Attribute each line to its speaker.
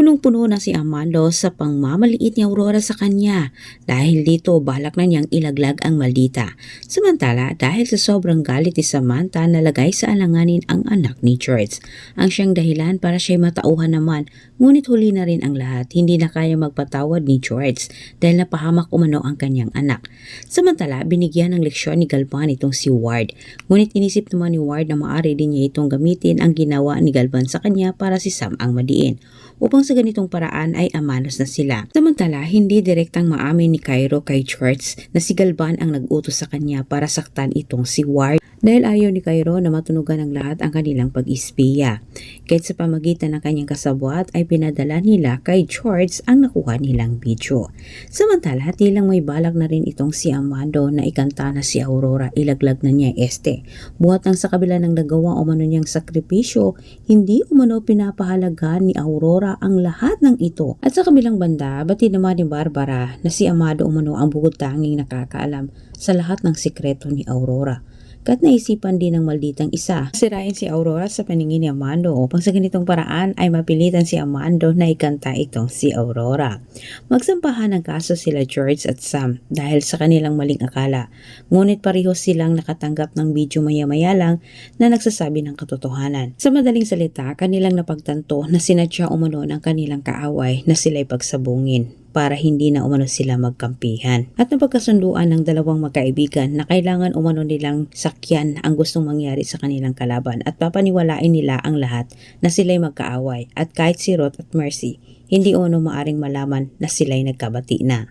Speaker 1: Punong-puno na si Amando sa pangmamaliit ni Aurora sa kanya dahil dito balak na niyang ilaglag ang maldita. Samantala dahil sa sobrang galit ni Samantha nalagay sa alanganin ang anak ni George. Ang siyang dahilan para siya'y matauhan naman ngunit huli na rin ang lahat hindi na kaya magpatawad ni George dahil napahamak umano ang kanyang anak. Samantala binigyan ng leksyon ni Galvan itong si Ward ngunit inisip naman ni Ward na maaari din niya itong gamitin ang ginawa ni Galvan sa kanya para si Sam ang madiin upang sa ganitong paraan ay amanos na sila. Samantala, hindi direktang maamin ni Cairo kay George na si Galvan ang nag-utos sa kanya para saktan itong si Ward dahil ayaw ni Cairo na matunugan ng lahat ang kanilang pag-ispiya. Kahit sa pamagitan ng kanyang kasabwat ay pinadala nila kay George ang nakuha nilang video. Samantala, tilang may balak na rin itong si Amando na ikanta na si Aurora ilaglag na niya este. Buhat ang sa kabila ng nagawa umano niyang sakripisyo, hindi umano pinapahalaga ni Aurora ang lahat ng ito. At sa kabilang banda, bati naman ni Barbara na si Amado umano ang bukod tanging nakakaalam sa lahat ng sikreto ni Aurora. Kat naisipan din ng malditang isa. Sirain si Aurora sa paningin ni Amando upang sa ganitong paraan ay mapilitan si Amando na ikanta itong si Aurora. Magsampahan ng kaso sila George at Sam dahil sa kanilang maling akala. Ngunit pareho silang nakatanggap ng video maya-maya lang na nagsasabi ng katotohanan. Sa madaling salita, kanilang napagtanto na sinadya umano ng kanilang kaaway na sila'y pagsabungin para hindi na umano sila magkampihan. At napagkasunduan ng dalawang magkaibigan na kailangan umano nilang sakyan ang gustong mangyari sa kanilang kalaban at papaniwalain nila ang lahat na sila'y magkaaway at kahit si Roth at Mercy, hindi umano maaring malaman na sila'y nagkabati na.